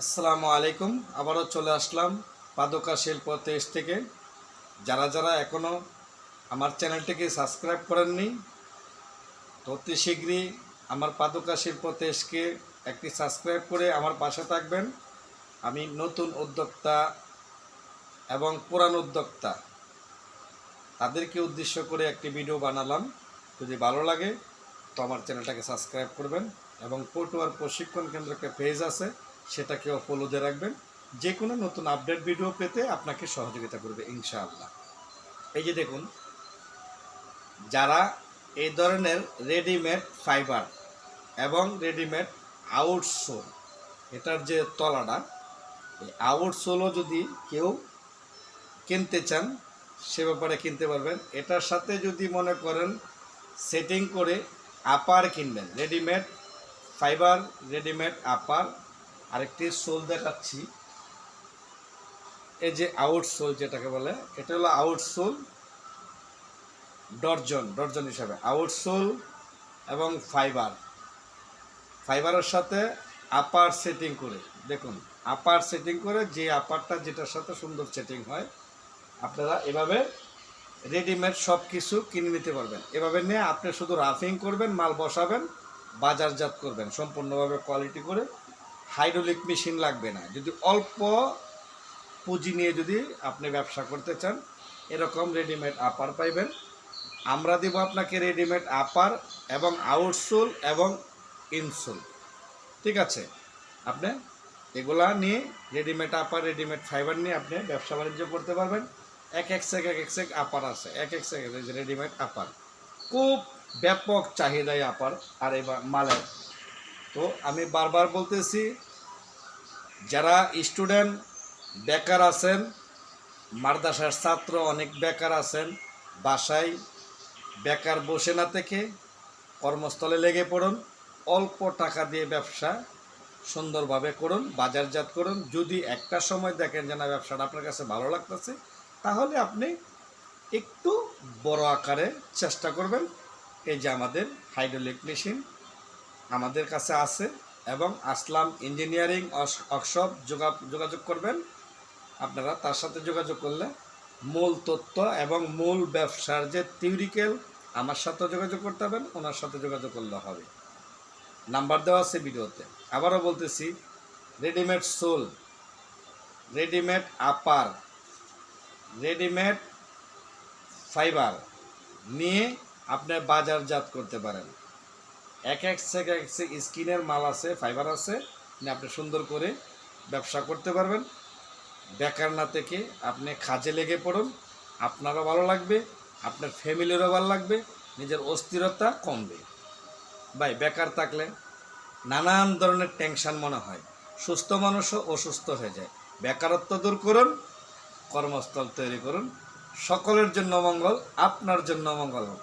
আসসালামু আলাইকুম। আবারও চলে আসলাম পাদকা শিল্প তেইশ থেকে। যারা যারা এখনও আমার চ্যানেলটিকে সাবস্ক্রাইব করেননি তো অতি শীঘ্রই আমার পাদকা শিল্প তেইশকে একটি সাবস্ক্রাইব করে আমার পাশে থাকবেন। আমি নতুন উদ্যোক্তা এবং পুরান উদ্যোক্তা। তাদেরকে উদ্দেশ্য করে একটি ভিডিও বানালাম। যদি ভালো লাগে, তো আমার চ্যানেলটাকে সাবস্ক্রাইব করবেন। এবং পটুয়ার প্রশিক্ষণ কেন্দ্র একটা পেজ আছে সেটাকেও ফলো দিয়ে রাখবেন। যে কোনো নতুন আপডেট ভিডিও পেতে আপনাকে সহযোগিতা করবে, ইনশাআল্লাহ। এই যে দেখুন, যারা এই ধরনের রেডিমেড ফাইবার এবং রেডিমেড আউটসোল এটার যে তলাটা, এই আউটসোলও যদি কেউ কিনতে চান, সে ব্যাপারে কিনতে পারবেন। এটার সাথে যদি মনে করেন সেটিং করে আপার কিনবেন রেডিমেড ফাইবার রেডিমেড আপার আরেকটি সোল দেখাচ্ছি। এই যে আউট সোল যেটাকে বলে, এটা হলো আউট সোল ডর্জন ডর্জন হিসাবে। আউট সোল এবং ফাইবার। ফাইবারের সাথে আপার সেটিং করে, দেখুন, আপার সেটিং করে যে আপারটা যেটার সাথে সুন্দর সেটিং হয়, আপনারা এভাবে রেডিমেড সব কিছু কিনে নিতে পারবেন। এভাবে নিয়ে আপনি শুধু রাফিং করবেন, মাল বসাবেন, বাজারজাত করবেন, সম্পূর্ণভাবে কোয়ালিটি করে হাইড্রোলিক মেশিন লাগবে না। যদি অল্প পুঁজি নিয়ে যদি আপনি ব্যবসা করতে চান, এরকম রেডিমেড আপার পাইবেন। আমরা দিব আপনাকে রেডিমেড আপার এবং আউটসোল এবং ইনসোল ঠিক আছে? আপনি এগুলা নিয়ে রেডিমেড আপার রেডিমেড ফাইবার নিয়ে আপনি ব্যবসা বাণিজ্য করতে পারবেন। এক এক সেক এক এক সেক আপার আছে। এক এক সেক রেডিমেড আপার খুব ব্যাপক চাহিদায় আপার আর এবার মালের তো আমি বারবার বলতেছি, যারা স্টুডেন্ট, বেকার আছেন, মাদ্রাসার ছাত্র, অনেক বেকার আছেন, বাসায় বেকার বসে না থেকে কর্মস্থলে লেগে পড়ুন, অল্প টাকা দিয়ে ব্যবসা সুন্দরভাবে করুন, বাজারজাত করুন। যদি একটা সময় দেখেন যে না, ব্যবসাটা আপনার কাছে ভালো লাগতেছে, তাহলে আপনি একটু বড় আকারে চেষ্টা করবেন। এই যে আমাদের হাইড্রোলিক মেশিন আমাদের কাছে আছে এবং আসলাম ইঞ্জিনিয়ারিং ওয়ার্কশপ যোগাযোগ করবেন। আপনারা তার সাথে যোগাযোগ করলে মূল তথ্য এবং মূল ব্যবসার যে থিওরিক্যাল আমার সাথে যোগাযোগ করতে হবেন, ওনার সাথে যোগাযোগ করলে হবে। নাম্বার দেওয়া আছে ভিডিওতে। আবারও বলতেছি readymade sole readymade upper readymade fibre নিয়ে আপনি বাজারজাত করতে পারেন। এক এক এক সেক স্কিনের মাল আছে ফাইবার আছে আপনি সুন্দর করে ব্যবসা করতে পারবেন। বেকার না থেকে আপনি কাজে লেগে পড়ুন, আপনারও ভালো লাগবে, আপনার ফ্যামিলিরও ভালো লাগবে, নিজের অস্থিরতা কমবে। ভাই, বেকার থাকলে নানান ধরনের টেনশন মনে হয়, সুস্থ মানুষও অসুস্থ হয়ে যায়। বেকারত্ব দূর করুন, কর্মস্থল তৈরি করুন। সকলের জন্য মঙ্গল, আপনার জন্য মঙ্গল হোক।